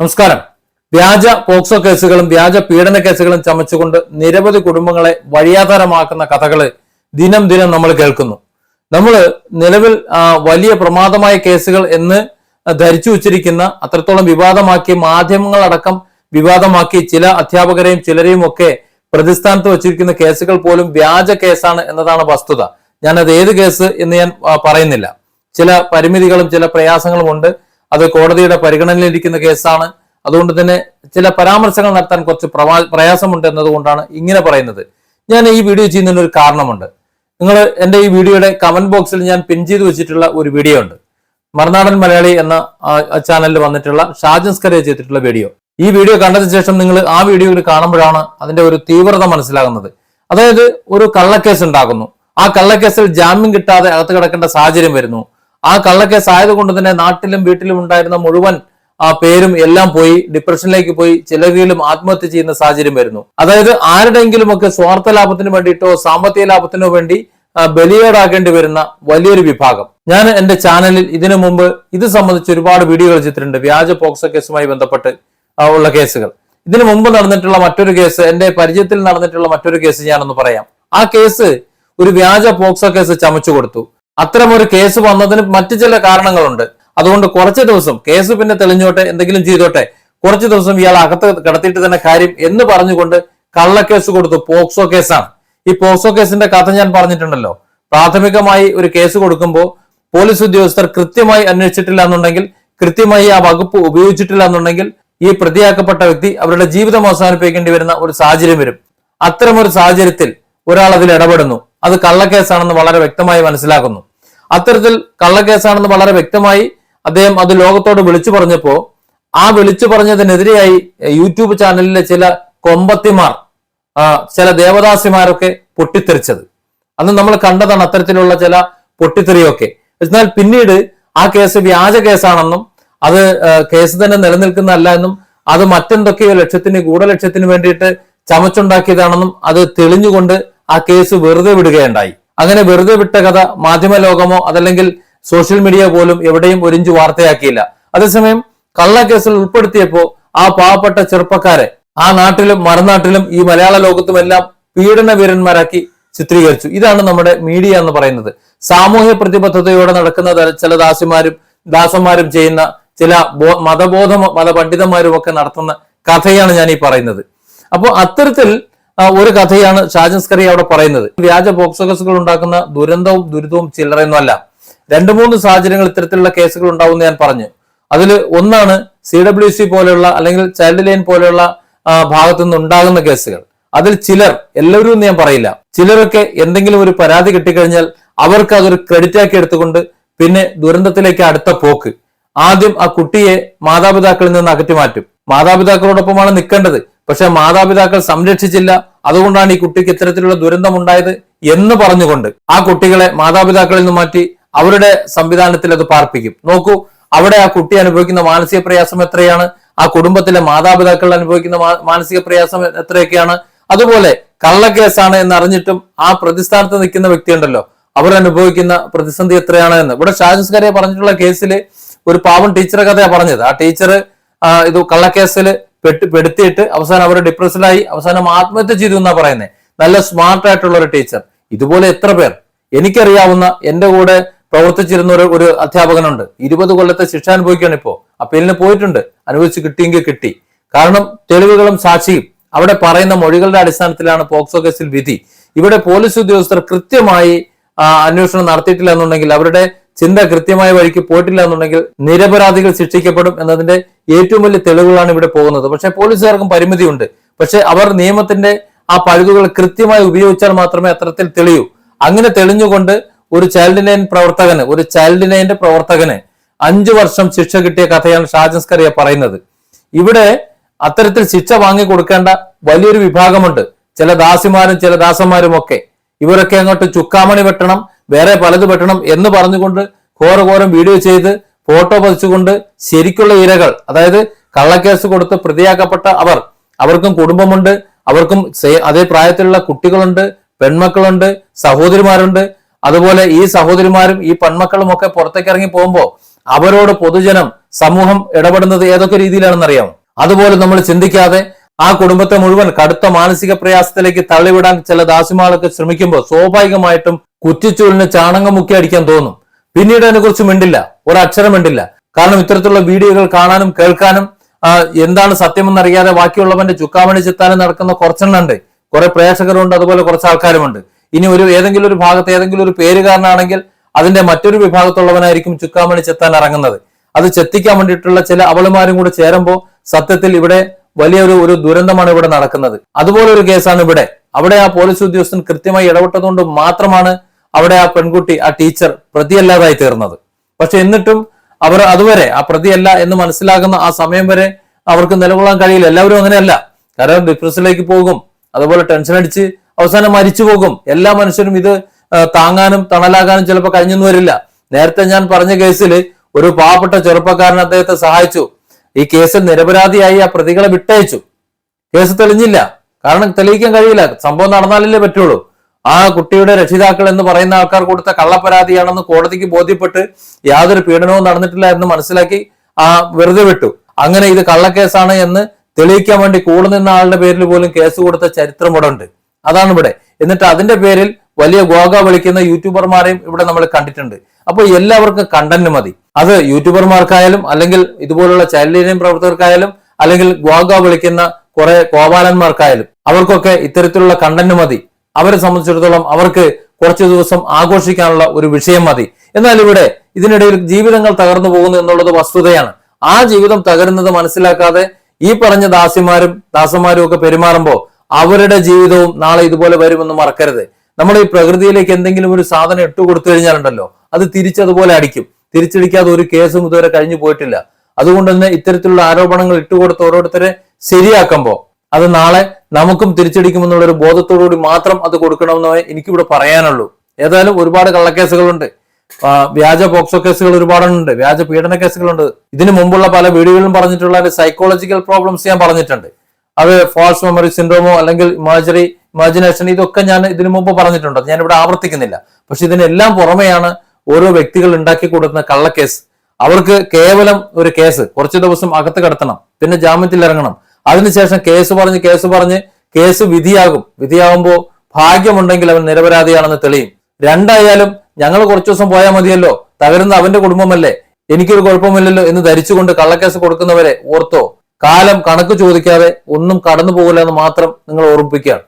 നമസ്കാരം. വ്യാജ പോക്സോ കേസുകളും വ്യാജ പീഡന കേസുകളും ചമച്ചുകൊണ്ട് നിരവധി കുടുംബങ്ങളെ വഴിയാധാരമാക്കുന്ന കഥകൾ ദിനം ദിനം നമ്മൾ കേൾക്കുന്നു. നമ്മൾ നിലവിൽ വലിയ പ്രമാദമായ കേസുകൾ എന്ന് ധരിച്ചു വച്ചിരിക്കുന്ന അത്രത്തോളം വിവാദമാക്കി മാധ്യമങ്ങളടക്കം വിവാദമാക്കി ചില അധ്യാപകരെയും ചിലരെയും ഒക്കെ പ്രതിസ്ഥാനത്ത് വച്ചിരിക്കുന്ന കേസുകൾ പോലും വ്യാജ കേസാണ് എന്നതാണ് വസ്തുത. ഞാനത് ഏത് കേസ് എന്ന് ഞാൻ പറയുന്നില്ല. ചില പരിമിതികളും ചില പ്രയാസങ്ങളും ഉണ്ട്. അത് കോടതിയുടെ പരിഗണനയിലിരിക്കുന്ന കേസാണ്. അതുകൊണ്ട് തന്നെ ചില പരാമർശങ്ങൾ നടത്താൻ കുറച്ച് പ്രവാ- പ്രയാസമുണ്ട് എന്നതുകൊണ്ടാണ് ഇങ്ങനെ പറയുന്നത്. ഞാൻ ഈ വീഡിയോ ചെയ്യുന്നതിന് ഒരു കാരണമുണ്ട്. നിങ്ങൾ എന്റെ ഈ വീഡിയോയുടെ കമന്റ് ബോക്സിൽ ഞാൻ പിൻ ചെയ്ത് വെച്ചിട്ടുള്ള ഒരു വീഡിയോ ഉണ്ട്. മറുനാടൻ മലയാളി എന്ന ചാനലിൽ വന്നിട്ടുള്ള ഷാജൻസ്കരെ ചെയ്തിട്ടുള്ള വീഡിയോ ഈ വീഡിയോ കണ്ടതിന് ശേഷം നിങ്ങൾ ആ വീഡിയോയിൽ കാണുമ്പോഴാണ് അതിന്റെ ഒരു തീവ്രത മനസ്സിലാകുന്നത്. അതായത് ഒരു കള്ളക്കേസ് ഉണ്ടാകുന്നു. ആ കള്ളക്കേസിൽ ജാമ്യം കിട്ടാതെ അകത്ത് കിടക്കേണ്ട സാഹചര്യം വരുന്നു. ആ കള്ളക്കേസ് ആയതുകൊണ്ട് തന്നെ നാട്ടിലും വീട്ടിലും ഉണ്ടായിരുന്ന മുഴുവൻ ആ പേരും എല്ലാം പോയി ഡിപ്രഷനിലേക്ക് പോയി ചിലരെങ്കിലും ആത്മഹത്യ ചെയ്യുന്ന സാഹചര്യം വരുന്നു. അതായത് ആരുടെയെങ്കിലും ഒക്കെ സ്വാർത്ഥ ലാഭത്തിന് വേണ്ടിയിട്ടോ സാമ്പത്തിക ലാഭത്തിനോ വേണ്ടി ബലിയേടാകേണ്ടി വരുന്ന വലിയൊരു വിഭാഗം. ഞാൻ എന്റെ ചാനലിൽ ഇതിനു മുമ്പ് ഇത് സംബന്ധിച്ച് ഒരുപാട് വീഡിയോകൾ ചെയ്തിട്ടുണ്ട്. വ്യാജ പോക്സോ കേസുമായി ബന്ധപ്പെട്ട് ഉള്ള കേസുകൾ. ഇതിനു മുമ്പ് നടന്നിട്ടുള്ള മറ്റൊരു കേസ് എന്റെ പരിചയത്തിൽ നടന്നിട്ടുള്ള മറ്റൊരു കേസ് ഞാനൊന്ന് പറയാം. ആ കേസ് ഒരു വ്യാജ പോക്സോ കേസ് ചമച്ചു കൊടുത്തു. അത്തരം ഒരു കേസ് വന്നതിന് മറ്റു ചില കാരണങ്ങളുണ്ട്. അതുകൊണ്ട് കുറച്ച് ദിവസം കേസ് പിന്നെ തെളിഞ്ഞോട്ടെ എന്തെങ്കിലും ചെയ്തോട്ടെ കുറച്ച് ദിവസം ഇയാൾ അകത്ത് കിടത്തിയിട്ട് തന്നെ കാര്യം എന്ന് പറഞ്ഞുകൊണ്ട് കള്ളക്കേസ് കൊടുത്തു. പോക്സോ കേസാണ്. ഈ പോക്സോ കേസിന്റെ കഥ ഞാൻ പറഞ്ഞിട്ടുണ്ടല്ലോ. പ്രാഥമികമായി ഒരു കേസ് കൊടുക്കുമ്പോൾ പോലീസ് ഉദ്യോഗസ്ഥർ കൃത്യമായി അന്വേഷിച്ചിട്ടില്ല എന്നുണ്ടെങ്കിൽ കൃത്യമായി ആ വകുപ്പ് ഉപയോഗിച്ചിട്ടില്ല എന്നുണ്ടെങ്കിൽ ഈ പ്രതിയാക്കപ്പെട്ട വ്യക്തി അവരുടെ ജീവിതം അവസാനിപ്പിക്കേണ്ടി വരുന്ന ഒരു സാഹചര്യം വരും. അത്തരം ഒരു സാഹചര്യത്തിൽ ഒരാൾ അതിൽ ഇടപെടുന്നു. അത് കള്ളക്കേസാണെന്ന് വളരെ വ്യക്തമായി മനസ്സിലാക്കുന്നു. അത്തരത്തിൽ കള്ളക്കേസാണെന്ന് വളരെ വ്യക്തമായി അദ്ദേഹം അത് ലോകത്തോട് വിളിച്ചു പറഞ്ഞപ്പോ ആ വിളിച്ചു പറഞ്ഞതിനെതിരെയായി യൂട്യൂബ് ചാനലിലെ ചില കൊമ്പത്തിമാർ ചില ദേവദാസിമാരൊക്കെ പൊട്ടിത്തെറിച്ചത്. അന്ന് നമ്മൾ കണ്ടതാണ് അത്തരത്തിലുള്ള ചില പൊട്ടിത്തെറിയൊക്കെ. എന്നാൽ പിന്നീട് ആ കേസ് വ്യാജ കേസാണെന്നും അത് കേസ് തന്നെ നിലനിൽക്കുന്നതല്ല എന്നും അത് മറ്റെന്തൊക്കെയോ ലക്ഷ്യത്തിന് ഗൂഢലക്ഷ്യത്തിന് വേണ്ടിയിട്ട് ചമച്ചുണ്ടാക്കിയതാണെന്നും അത് തെളിഞ്ഞുകൊണ്ട് ആ കേസ് വെറുതെ വിടുകയുണ്ടായി. അങ്ങനെ വെറുതെ വിട്ട കഥ മാധ്യമ ലോകമോ അതല്ലെങ്കിൽ സോഷ്യൽ മീഡിയ പോലും എവിടെയും ഒരിഞ്ചു വാർത്തയാക്കിയില്ല. അതേസമയം കള്ളക്കേസിൽ ഉൾപ്പെടുത്തിയപ്പോ ആ പാവപ്പെട്ട ചെറുപ്പക്കാരെ ആ നാട്ടിലും മറുനാട്ടിലും ഈ മലയാള ലോകത്തുമെല്ലാം പീഡനവീരന്മാരാക്കി ചിത്രീകരിച്ചു. ഇതാണ് നമ്മുടെ മീഡിയ എന്ന് പറയുന്നത്. സാമൂഹ്യ പ്രതിബദ്ധതയോടെ നടക്കുന്ന ചില ദാസിമാരും ദാസന്മാരും ചെയ്യുന്ന ചില മതബോധ മതപണ്ഡിതന്മാരും ഒക്കെ നടത്തുന്ന കഥയാണ് ഞാൻ ഈ പറയുന്നത്. അപ്പോൾ അത്തരത്തിൽ ഒരു കഥയാണ് ഷാജൻസ്കറി അവിടെ പറയുന്നത്. വ്യാജ ബോക്സ് ഓഫീസുകൾ ഉണ്ടാക്കുന്ന ദുരന്തവും ദുരിതവും ചില്ലറയൊന്നുമല്ല രണ്ടു മൂന്ന് സാഹചര്യങ്ങൾ ഇത്തരത്തിലുള്ള കേസുകൾ ഉണ്ടാവുമെന്ന് ഞാൻ പറഞ്ഞു. അതിൽ ഒന്നാണ് സി ഡബ്ല്യു സി പോലെയുള്ള അല്ലെങ്കിൽ ചൈൽഡ് ലൈൻ പോലെയുള്ള ഭാഗത്തു നിന്ന് ഉണ്ടാകുന്ന കേസുകൾ. അതിൽ ചിലർ എല്ലാവരും എന്ന് ഞാൻ പറയില്ല. ചിലരൊക്കെ എന്തെങ്കിലും ഒരു പരാതി കിട്ടിക്കഴിഞ്ഞാൽ അവർക്ക് അതൊരു ക്രെഡിറ്റ് ആക്കി എടുത്തുകൊണ്ട് പിന്നെ ദുരന്തത്തിലേക്ക് അടുത്ത പോക്ക്. ആദ്യം ആ കുട്ടിയെ മാതാപിതാക്കളിൽ നിന്ന് അകറ്റി മാറ്റും. മാതാപിതാക്കളോടൊപ്പമാണ് നിൽക്കേണ്ടത്. പക്ഷെ മാതാപിതാക്കൾ സംരക്ഷിച്ചില്ല. അതുകൊണ്ടാണ് ഈ കുട്ടിക്ക് ഇത്തരത്തിലുള്ള ദുരന്തം ഉണ്ടായത് എന്ന് പറഞ്ഞുകൊണ്ട് ആ കുട്ടികളെ മാതാപിതാക്കളിൽ നിന്ന് മാറ്റി അവരുടെ സംവിധാനത്തിൽ അത് പാർപ്പിക്കും. നോക്കൂ അവിടെ ആ കുട്ടി അനുഭവിക്കുന്ന മാനസിക പ്രയാസം എത്രയാണ്? ആ കുടുംബത്തിലെ മാതാപിതാക്കൾ അനുഭവിക്കുന്ന മാനസിക പ്രയാസം എത്രയൊക്കെയാണ്? അതുപോലെ കള്ളക്കേസാണ് എന്ന് അറിഞ്ഞിട്ടും ആ പ്രതിസ്ഥാനത്ത് നിൽക്കുന്ന വ്യക്തി ഉണ്ടല്ലോ അവർ അനുഭവിക്കുന്ന പ്രതിസന്ധി എത്രയാണ് എന്ന് ഇവിടെ ഷാജൻസ്കരെ പറഞ്ഞിട്ടുള്ള കേസിൽ ഒരു പാവം ടീച്ചറെ കഥയാണ് പറഞ്ഞത്. ആ ടീച്ചർ ഇത് കള്ളക്കേസിൽ പെട്ട് പെടുത്തിയിട്ട് അവസാനം അവർ ഡിപ്രസ്ഡായി അവസാനം ആത്മഹത്യ ചെയ്തു എന്നാ പറയുന്നത് നല്ല സ്മാർട്ട് ആയിട്ടുള്ള ഒരു ടീച്ചർ ഇതുപോലെ എത്ര പേർ? എനിക്കറിയാവുന്ന എന്റെ കൂടെ പ്രവർത്തിച്ചിരുന്ന ഒരു ഒരു അധ്യാപകനുണ്ട്. ഇരുപത് കൊല്ലത്തെ ശിക്ഷ അനുഭവിക്കുകയാണ് ഇപ്പോ. അപ്പീലിന് പോയിട്ടുണ്ട്. അനുഭവിച്ച് കിട്ടിയെങ്കിൽ കിട്ടി. കാരണം തെളിവുകളും സാക്ഷിയും അവിടെ പറയുന്ന മൊഴികളുടെ അടിസ്ഥാനത്തിലാണ് പോക്സോ കേസിൽ വിധി. ഇവിടെ പോലീസ് ഉദ്യോഗസ്ഥർ കൃത്യമായി അന്വേഷണം നടത്തിയിട്ടില്ല എന്നുണ്ടെങ്കിൽ അവരുടെ ചിന്ത കൃത്യമായ വഴിക്ക് പോയിട്ടില്ല എന്നുണ്ടെങ്കിൽ നിരപരാധികൾ ശിക്ഷിക്കപ്പെടും എന്നതിന്റെ ഏറ്റവും വലിയ തെളിവുകളാണ് ഇവിടെ പോകുന്നത്. പക്ഷെ പോലീസുകാർക്കും പരിമിതിയുണ്ട്. പക്ഷെ അവർ നിയമത്തിന്റെ ആ പഴുതുകൾ കൃത്യമായി ഉപയോഗിച്ചാൽ മാത്രമേ അത്തരത്തിൽ തെളിയൂ. അങ്ങനെ തെളിഞ്ഞുകൊണ്ട് ഒരു ചൈൽഡ് ലൈൻ പ്രവർത്തകന് ഒരു ചൈൽഡ് ലൈന്റെ പ്രവർത്തകന് അഞ്ചു വർഷം ശിക്ഷ കിട്ടിയ കഥയാണ് ഷാജൻസ്കറിയ പറയുന്നത്. ഇവിടെ അത്തരത്തിൽ ശിക്ഷ വാങ്ങി കൊടുക്കേണ്ട വലിയൊരു വിഭാഗമുണ്ട്. ചില ദാസിമാരും ചില ദാസന്മാരും ഒക്കെ. ഇവരൊക്കെ അങ്ങോട്ട് ചുക്കാമണി വെട്ടണം വേറെ പലത് വെട്ടണം എന്ന് പറഞ്ഞുകൊണ്ട് ഘോരഘോരം വീഡിയോ ചെയ്ത് ഫോട്ടോ പതിച്ചുകൊണ്ട് ശരിക്കുള്ള ഇരകൾ അതായത് കള്ളക്കേസ് കൊടുത്ത് പ്രതിയാക്കപ്പെട്ട അവർ അവർക്കും കുടുംബമുണ്ട് അവർക്കും അതേ പ്രായത്തിലുള്ള കുട്ടികളുണ്ട് പെൺമക്കളുണ്ട് സഹോദരിമാരുണ്ട്. അതുപോലെ ഈ സഹോദരിമാരും ഈ പെൺമക്കളും ഒക്കെ പുറത്തേക്ക് ഇറങ്ങി പോകുമ്പോൾ അവരോട് പൊതുജനം സമൂഹം ഇടപെടുന്നത് ഏതൊക്കെ രീതിയിലാണെന്നറിയാം അതുപോലെ നമ്മൾ ചിന്തിക്കാതെ ആ കുടുംബത്തെ മുഴുവൻ കടുത്ത മാനസിക പ്രയാസത്തിലേക്ക് തള്ളിവിടാൻ ചില ദാസിമാളൊക്കെ ശ്രമിക്കുമ്പോൾ സ്വാഭാവികമായിട്ടും കുറ്റിച്ചൂലിന് ചാണകം മുക്കി അടിക്കാൻ തോന്നും. പിന്നീട് അതിനെക്കുറിച്ച് മിണ്ടില്ല. ഒരക്ഷരം മിണ്ടില്ല. കാരണം ഇത്തരത്തിലുള്ള വീഡിയോകൾ കാണാനും കേൾക്കാനും എന്താണ് സത്യമെന്നറിയാതെ ബാക്കിയുള്ളവന്റെ ചുക്കാമണി ചെത്താനും നടക്കുന്ന കുറച്ചെണ്ണുണ്ട്. കുറെ പ്രേക്ഷകരുണ്ട് അതുപോലെ കുറച്ച് ആൾക്കാരുമുണ്ട്. ഇനി ഒരു ഏതെങ്കിലും ഒരു ഭാഗത്ത് ഏതെങ്കിലും ഒരു പേരുകാരനാണെങ്കിൽ അതിന്റെ മറ്റൊരു വിഭാഗത്തുള്ളവനായിരിക്കും ചുക്കാമണി ചെത്താൻ ഇറങ്ങുന്നത്. അത് ചെത്തിക്കാൻ വേണ്ടിയിട്ടുള്ള ചില അവളുമാരും കൂടെ ചേരുമ്പോൾ സത്യത്തിൽ ഇവിടെ വലിയൊരു ഒരു ദുരന്തമാണ് ഇവിടെ നടക്കുന്നത്. അതുപോലെ ഒരു കേസാണ് ഇവിടെ. അവിടെ ആ പോലീസ് ഉദ്യോഗസ്ഥൻ കൃത്യമായി ഇടപെട്ടതുകൊണ്ട് മാത്രമാണ് അവിടെ ആ പെൺകുട്ടി ആ ടീച്ചർ പ്രതിയല്ലാതായി തീർന്നത്. പക്ഷെ എന്നിട്ടും അവർ അതുവരെ ആ പ്രതിയല്ല എന്ന് മനസ്സിലാകുന്ന ആ സമയം വരെ അവർക്ക് നിലകൊള്ളാൻ കഴിയില്ല. എല്ലാവരും അങ്ങനെയല്ല. കാരണം ഡിപ്രഷനിലേക്ക് പോകും അതുപോലെ ടെൻഷൻ അടിച്ച് അവസാനം മരിച്ചു പോകും. എല്ലാ മനുഷ്യരും ഇത് താങ്ങാനും തണലാകാനും ചിലപ്പോൾ കഴിഞ്ഞെന്ന് വരില്ല. നേരത്തെ ഞാൻ പറഞ്ഞ കേസിൽ ഒരു പാവപ്പെട്ട ചെറുപ്പക്കാരൻ അദ്ദേഹത്തെ സഹായിച്ചു. ഈ കേസിൽ നിരപരാധിയായി ആ പ്രതികളെ വിട്ടയച്ചു. കേസ് തെളിഞ്ഞില്ല. കാരണം തെളിയിക്കാൻ കഴിയില്ല. സംഭവം നടന്നാലല്ലേ പറ്റുള്ളൂ. ആ കുട്ടിയുടെ രക്ഷിതാക്കൾ എന്ന് പറയുന്ന ആൾക്കാർ കൊടുത്ത കള്ളപ്പരാതിയാണെന്ന് കോടതിക്ക് ബോധ്യപ്പെട്ട് യാതൊരു പീഡനവും നടന്നിട്ടില്ല എന്ന് മനസ്സിലാക്കി ആ വെറുതെ വിട്ടു. അങ്ങനെ ഇത് കള്ളക്കേസാണ് എന്ന് തെളിയിക്കാൻ വേണ്ടി കൂടെ നിന്ന ആളുടെ പേരിൽ പോലും കേസ് കൊടുത്ത ചരിത്രം ഇവിടെ ഉണ്ട് അതാണ് ഇവിടെ. എന്നിട്ട് അതിന്റെ പേരിൽ വലിയ ഗോഗ വിളിക്കുന്ന യൂട്യൂബർമാരെയും ഇവിടെ നമ്മൾ കണ്ടിട്ടുണ്ട്. അപ്പോൾ എല്ലാവർക്കും കണ്ടന്റ് മതി. അത് യൂട്യൂബർമാർക്കായാലും അല്ലെങ്കിൽ ഇതുപോലുള്ള ചൈൽഡ് ലൈൻ പ്രവർത്തകർക്കായാലും അല്ലെങ്കിൽ ഗോഗ വിളിക്കുന്ന കുറെ ഗോപാലന്മാർക്കായാലും അവർക്കൊക്കെ ഇത്തരത്തിലുള്ള കണ്ടന്റ് മതി. അവരെ സംബന്ധിച്ചിടത്തോളം അവർക്ക് കുറച്ചു ദിവസം ആഘോഷിക്കാനുള്ള ഒരു വിഷയം മതി. എന്നാൽ ഇവിടെ ഇതിനിടയിൽ ജീവിതങ്ങൾ തകർന്നു പോകുന്നു എന്നുള്ളത് വസ്തുതയാണ്. ആ ജീവിതം തകരുന്നത് മനസ്സിലാക്കാതെ ഈ പറഞ്ഞ ദാസിമാരും ദാസന്മാരും ഒക്കെ പെരുമാറുമ്പോൾ അവരുടെ ജീവിതവും നാളെ ഇതുപോലെ വരുമെന്ന് മറക്കരുത്. നമ്മൾ ഈ പ്രകൃതിയിലേക്ക് എന്തെങ്കിലും ഒരു സാധനം ഇട്ടുകൊടുത്തു കഴിഞ്ഞാലുണ്ടല്ലോ അത് തിരിച്ചതുപോലെ അടിക്കും. തിരിച്ചടിക്കാതെ ഒരു കേസും ഇതുവരെ കഴിഞ്ഞു പോയിട്ടില്ല. അതുകൊണ്ട് തന്നെ ഇത്തരത്തിലുള്ള ആരോപണങ്ങൾ ഇട്ടുകൊടുത്ത് ഓരോരുത്തരെ ശരിയാക്കുമ്പോൾ അത് നാളെ നമുക്കും തിരിച്ചടിക്കുമെന്നുള്ള ഒരു ബോധത്തോടുകൂടി മാത്രം അത് കൊടുക്കണമെന്നേ എനിക്കിവിടെ പറയാനുള്ളൂ. ഏതായാലും ഒരുപാട് കള്ളക്കേസുകളുണ്ട്. വ്യാജ പോക്സോ കേസുകൾ ഒരുപാടുണ്ട് വ്യാജ പീഡന കേസുകളുണ്ട്. ഇതിനു മുമ്പുള്ള പല വീഡിയോകളിലും പറഞ്ഞിട്ടുള്ള സൈക്കോളജിക്കൽ പ്രോബ്ലംസ് ഞാൻ പറഞ്ഞിട്ടുണ്ട്. അത് ഫോൾസ് മെമ്മറി സിൻഡ്രോമോ അല്ലെങ്കിൽ ഇമാജറി ഇമാജിനേഷൻ ഇതൊക്കെ ഞാൻ ഇതിനു മുമ്പ് പറഞ്ഞിട്ടുണ്ട്. ഞാൻ ഇവിടെ ആവർത്തിക്കുന്നില്ല. പക്ഷെ ഇതിനെല്ലാം പുറമെയാണ് ഓരോ വ്യക്തികൾ ഉണ്ടാക്കി കൊടുക്കുന്ന കള്ളക്കേസ്. അവർക്ക് കേവലം ഒരു കേസ്. കുറച്ച് ദിവസം അകത്ത് കടത്തണം. പിന്നെ ജാമ്യത്തിൽ ഇറങ്ങണം. അതിനുശേഷം കേസ് പറഞ്ഞ് കേസ് പറഞ്ഞ് കേസ് വിധിയാകും. വിധിയാകുമ്പോൾ ഭാഗ്യമുണ്ടെങ്കിൽ അവൻ നിരപരാധിയാണെന്ന് തെളിയും. രണ്ടായാലും ഞങ്ങൾ കുറച്ചു ദിവസം പോയാൽ മതിയല്ലോ. തകരുന്ന അവന്റെ കുടുംബമല്ലേ? എനിക്കൊരു കുഴപ്പമില്ലല്ലോ എന്ന് ധരിച്ചുകൊണ്ട് കള്ളക്കേസ് കൊടുക്കുന്നവരെ ഓർത്തോ. കാലം കണക്ക് ചോദിക്കാതെ ഒന്നും കടന്നു പോകില്ല എന്ന് മാത്രം നിങ്ങൾ ഓർമ്മിപ്പിക്കുകയാണ്.